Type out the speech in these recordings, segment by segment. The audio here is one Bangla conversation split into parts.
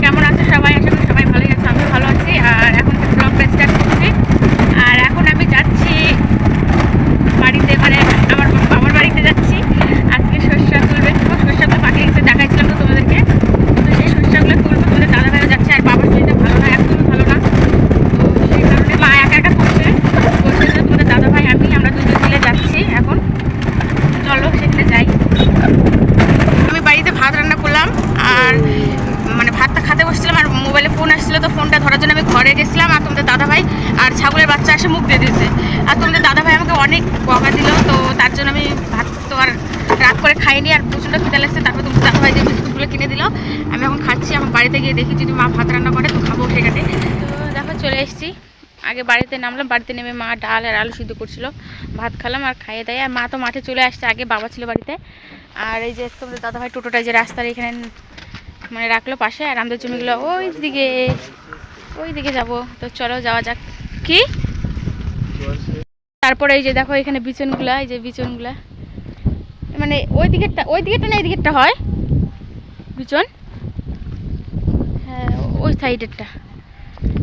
কেমন আছে সবাই আশা করি সবাই ভালোই আছে আমি ভালো আছি আর এখন ব্লগটা স্টার্ট করছি আর এখন আমি যাচ্ছি বাড়িতে মানে আমার বাবার বাড়িতে যাচ্ছি আজকে সর্ষা তুলবে তো সর্ষা তো পাঠিয়ে গেছে দেখাইছিলাম তো তোমাদেরকে তো সেই সর্ষাগুলো তুলবো তোমাদের দাদা ভাইও যাচ্ছে আর বাবার শরীরটা ভালো না একদমই ভালো না তো সেই কারণে মা একা একা করছে বলছে যে তোমাদের দাদা ভাই আমি আমরা দুজন মিলে যাচ্ছি এখন চলো সেখানে যাই আমি বাড়িতে ভাত রান্না করলাম আর মানে ভাতটা খেতে বসছিলাম আর মোবাইলে ফোন আসছিল, তো ফোনটা ধরার জন্য আমি ঘরে গেছিলাম আর তোমাদের দাদা ভাই আর ছাগলের বাচ্চা এসে মুখ দিয়ে দিয়েছে। আর তোমাদের দাদা ভাই আমাকে অনেক বকা দিল, তো তার জন্য আমি ভাত তো আর রাত করে খাইনি আর প্রচণ্ড খিদে লাগছে। তারপর তোমাদের দাদা ভাই যে বিস্কুটগুলো কিনে দিল, আমি এখন খাচ্ছি, আমার বাড়িতে গিয়ে দেখি যদি মা ভাত রান্না করে তো খাব সেখানে। তো দেখো চলে এসেছি। আগে বাড়িতে নামলাম, বাড়িতে নেমে মা ডাল আর আলু সিদ্ধ করছিল, ভাত খেলাম আর খাইয়ে দেয়। আর মা তো মাঠে চলে আসছে, আগে বাবা ছিল বাড়িতে। আর এই যে তোমাদের দাদাভাই টোটোটা যে রাস্তার এখানে মানে রাখল পাশে আর আমাদের জমিগুলো ওই দিকে ওই দিকে যাব। তো চলো যাওয়া যাক। কি? তারপরে এই যে দেখো এখানে বিচনগুলা, এই যে বিচনগুলা। মানে ওই দিকেরটা ওই দিকেরটা না এই দিকেরটা হয়? বিচন? হ্যাঁ ওই সাইডেরটা।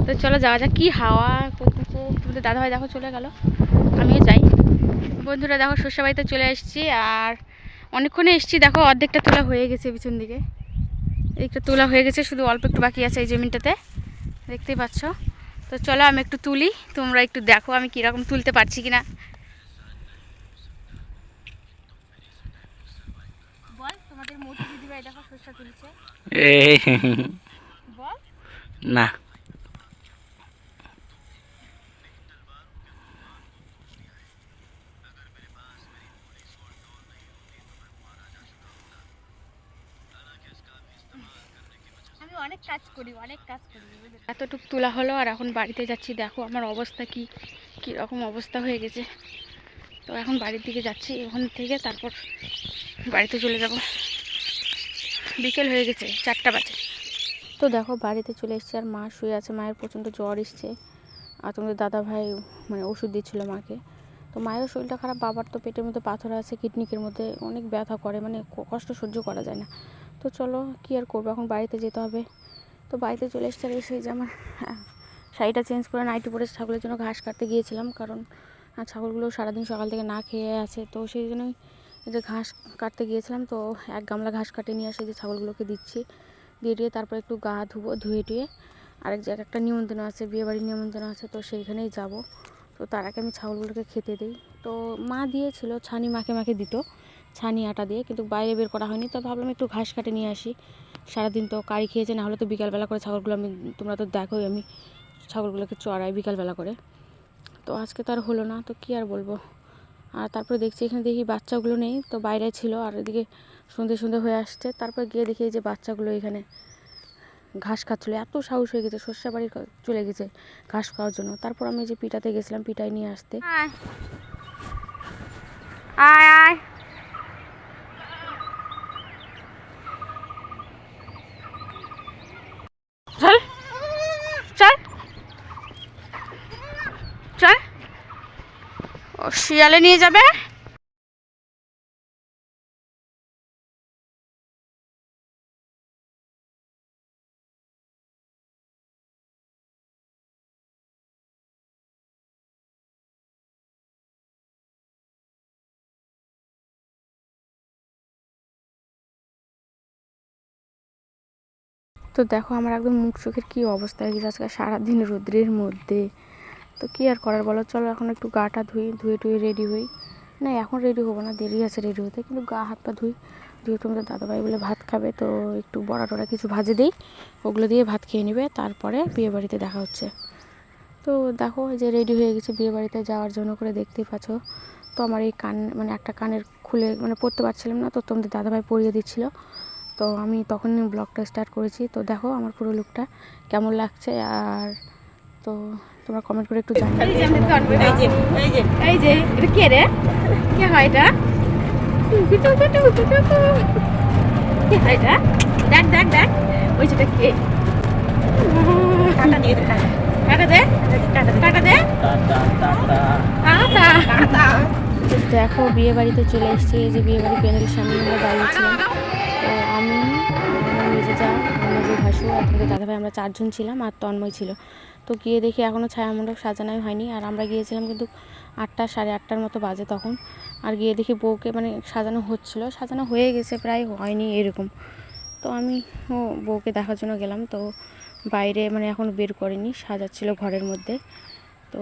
তো চলো যাওয়া যাক। কি হাওয়া করতেছে তোমাদের দাদাভাই দেখো চলে গেল। আমিও যাই। বন্ধুরা দেখো শস্য বাড়িতে চলে এসেছি আর অনেকক্ষণে এসেছি। দেখো অর্ধেকটা তোলা হয়ে গেছে পিছন দিকে। এদিকটা তোলা হয়ে গেছে শুধু অল্প একটু বাকি আছে এই জমিটাতে দেখতেই পাচ্ছ? তো চলো আমি একটু তুলি তোমরা একটু দেখো আমি কীরকম তুলতে পারছি কি না না আমি অনেক কাজ করি অনেক কাজ করি এতটুকু তোলা হলো আর এখন বাড়িতে যাচ্ছি। দেখো আমার অবস্থা কি কী রকম অবস্থা হয়ে গেছে। তো এখন বাড়ির দিকে যাচ্ছি ওখান থেকে তারপর বাড়িতে চলে যাব। বিকেল হয়ে গেছে চারটা বাজে। তো দেখো বাড়িতে চলে এসেছি আর মা শুয়ে আছে মায়ের প্রচণ্ড জ্বর এসছে। আর তোমাদের দাদা ভাই মানে ওষুধ দিচ্ছিল মাকে। তো মায়েরও শরীরটা খারাপ বাবার তো পেটের মধ্যে পাথর আছে কিডনিকের মধ্যে অনেক ব্যথা করে মানে কষ্ট সহ্য করা যায় না। তো চলো, কী আর করব? এখন বাড়িতে যেতে হবে। তো বাড়িতে চলে এসছে আর এসে যে আমার শাড়িটা চেঞ্জ করে নাইটি পরে ছাগলের জন্য ঘাস কাটতে গিয়েছিলাম। কারণ ছাগলগুলো সারাদিন সকাল থেকে না খেয়ে আছে। তো সেই জন্যই যে ঘাস কাটতে গিয়েছিলাম। তো এক গামলা ঘাস কাটে নিয়ে এসে যে ছাগলগুলোকে দিচ্ছি। দিয়ে দিয়ে তারপর একটু গা ধুবো, ধুয়ে টুয়ে আরেক জায়গায় একটা নিমন্ত্রণ আছে, বিয়েবাড়ির নিমন্ত্রণ আছে। তো সেইখানেই যাব। তো তার আগে আমি ছাগলগুলোকে খেতে দিই। তো মা দিয়েছিল, ছানি মাকে মাকে দিত। ছানি আটা দিয়ে, কিন্তু বাইরে বের করা হয়নি। তো ভাবলাম একটু ঘাস কাটে নিয়ে আসি। সারাদিন তো কারি খেয়েছে, না হলে তো বিকালবেলা করে ছাগলগুলো আমি তোমরা তো দেখোই, আমি ছাগলগুলোকে চড়াই বিকালবেলা করে। তো আজকে তো আর হলো না, তো কি আর বলব? আর তারপরে দেখছি এখানে দেখি বাচ্চাগুলো নেই, তো বাইরে ছিল, আর এদিকে সন্ধে সন্ধে হয়ে আসছে। তারপর গিয়ে দেখি যে বাচ্চাগুলো এখানে ঘাস খাচ্ছিলো। এত সাহস হয়ে গেছে শস্য বাড়ি চলে গেছে ঘাস খাওয়ার জন্য। তারপর আমি যে পিটাতে গেছিলাম পিটাই নিয়ে আসতে আয় আয় চল চল চল ও শিয়ালে নিয়ে যাবে? তো দেখো, আমার একদম মুখ চোখের কী অবস্থা হয়ে গেছে আজকে সারাদিন রোদ্রের মধ্যে। তো কী আর করার বলো? চলো এখন একটু গাটা ধুই, ধুয়ে টুয়ে রেডি হই। না, এখন রেডি হব না, দেরি আছে রেডি হতে। কিন্তু গা, হাত, পা ধুই। দিয়ে তোমাদের দাদাভাই বলে ভাত খাবে, তো একটু বড়া টড়া কিছু ভাজে দিই। ওগুলো দিয়ে ভাত খেয়ে নেবে, তারপরে বিয়ে বাড়িতে দেখা হচ্ছে। তো দেখো যে রেডি হয়ে গেছে বিয়ে বাড়িতে যাওয়ার জন্য করে দেখতেই পাচ্ছ। তো আমার এই কান মানে একটা কানের খুলে মানে পড়তে পারছিলাম না, তো তোমাদের দাদাভাই পরিয়ে দিচ্ছিল। তো আমি তখনই ব্লগটা স্টার্ট করেছি। তো দেখো আমার পুরো লুকটা কেমন লাগছে, আর তো তোমরা কমেন্ট করে একটু জানাবে এই যে এই যে এই যে। এটা কে রে? কে হয় এটা। কে হয় এটা? দেখ দেখ দেখ। ওই যেটা কে? টাটা দিয়ে টাকা। দে। টাটা দে। টাটা দেখো বিয়ে বাড়িতে চলে এসেছি। এই যে বিয়ে বাড়ি প্যান্ডেলের সামনে আমরা দাঁড়িয়েছিলাম। তো আমি আমার মেজে যা আমার মেজে ভাসু আর তোমাদের দাদাভাই আমরা চারজন ছিলাম আর তন্ময় ছিল। তো গিয়ে দেখি এখনও ছায়া মণ্ডপ সাজানোই হয়নি। আর আমরা গিয়েছিলাম কিন্তু আটটা, সাড়ে আটটার মতো বাজে তখন। আর গিয়ে দেখি বউকে মানে সাজানো হচ্ছিল। সাজানো হয়ে গেছে, প্রায় হয়নি এরকম। তো আমি ও বউকে দেখার জন্য গেলাম। তো বাইরে মানে এখন বের করেনি, সাজাচ্ছিল ঘরের মধ্যে। তো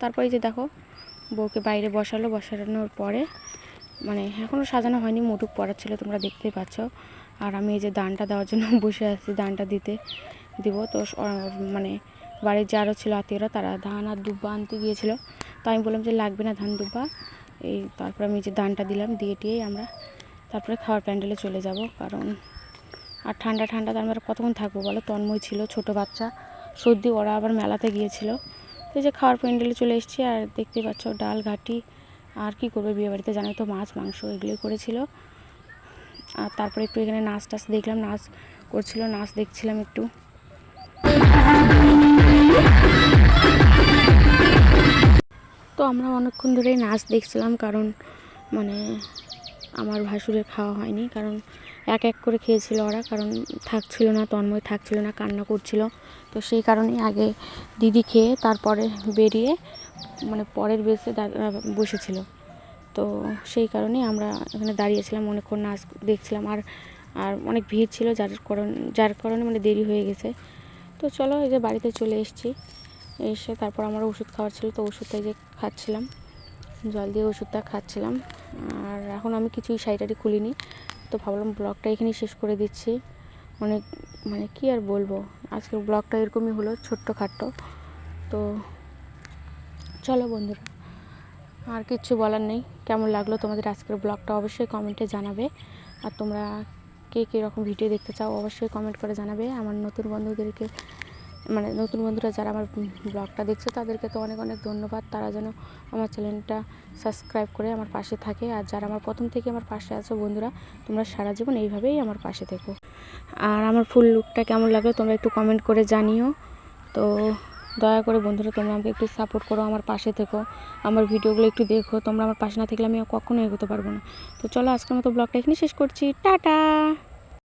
তারপরে যে দেখো, বউকে বাইরে বসালো। বসানোর পরে মানে এখনও সাজানো হয়নি, মুটুক পড়াচ্ছিল, তোমরা দেখতেই পাচ্ছ। আর আমি এই যে দানটা দেওয়ার জন্য বসে আছি, দানটা দিতে দিব। তো মানে বাড়ির যে আরও ছিল আত্মীয়রা, তারা ধান আর দুব্বা আনতে গিয়েছিল। তো আমি বললাম যে, লাগবে না ধান, দুব্বা? এই তারপরে আমি যে ধানটা দিলাম, দিয়ে টিয়েই আমরা তারপরে খাওয়ার প্যান্ডেলে চলে যাব। কারণ আর ঠান্ডা ঠান্ডা, তার আমরা কতক্ষণ থাকব বলো? তন্ময় ছিল, ছোট বাচ্চা। সর্দি, ওরা আবার মেলাতে গিয়েছিল। তো যে খাওয়ার প্যান্ডেলে চলে এসেছি, আর দেখতেই পাচ্ছ ডাল, ঘাটি, আর কি করবে বিয়ে বাড়িতে জানোই তো? মাছ, মাংস এগুলোই করেছিল। আর তারপরে একটু এখানে নাচ টাচ দেখলাম, নাচ করছিল, নাচ দেখছিলাম একটু। তো আমরা অনেকক্ষণ ধরেই নাচ দেখছিলাম কারণ মানে আমার ভাসুরের খাওয়া হয়নি। কারণ এক এক করে খেয়েছিল ওরা, কারণ থাকছিল না, তন্ময় থাকছিল না, কান্না করছিল। তো সেই কারণেই আগে দিদি খেয়ে তারপরে বেরিয়ে মানে পরের বেসে বসেছিল। তো সেই কারণেই আমরা এখানে দাঁড়িয়েছিলাম, অনেকক্ষণ নাচ দেখছিলাম। আর আর অনেক ভিড় ছিল, যার কারণ, যার কারণে মানে দেরি হয়ে গেছে। তো চলো এই যে বাড়িতে চলে এসেছি। এসে তারপর আমার ওষুধ খাওয়ার ছিল, তো ওষুধটা যে খাচ্ছিলাম, জল দিয়ে ওষুধটা খাচ্ছিলাম। আর এখন আমি কিছুই শাড়িটারি খুলিনি, তো ভাবলাম ব্লগটা এখানেই শেষ করে দিচ্ছি। অনেক মানে কি আর বলব, আজকের ব্লগটা এরকমই হলো, ছোট্ট খাট্টো। তো চলো বন্ধুরা, আর কিচ্ছু বলার নেই। কেমন লাগল তোমাদের আজকের ব্লগটা অবশ্যই কমেন্টে জানাবে। আর তোমরা কে কীরকম ভিডিও দেখতে চাও অবশ্যই কমেন্ট করে জানাবে। আমার নতুন বন্ধুদেরকে মানে নতুন বন্ধুরা যারা আমার ব্লগটা দেখছে, তাদেরকে তো অনেক অনেক ধন্যবাদ। তারা যেন আমার চ্যানেলটা সাবস্ক্রাইব করে আমার পাশে থাকে। আর যারা আমার প্রথম থেকে আমার পাশে আছো বন্ধুরা, তোমরা সারা জীবন এইভাবেই আমার পাশে থেকো। আর আমার ফুল লুকটা কেমন লাগল তোমরা একটু কমেন্ট করে জানিও। তো দয়া করে বন্ধুরা, তোমরা আমাকে একটু সাপোর্ট করো, আমার পাশে থেকো। আমার ভিডিওগুলো একটু দেখো। তোমরা আমার পাশে না থাকলে আমি কখনো এগোতে পারব না। তো চলো আজকের মতো ব্লগটা এখানে শেষ করছি। টাটা!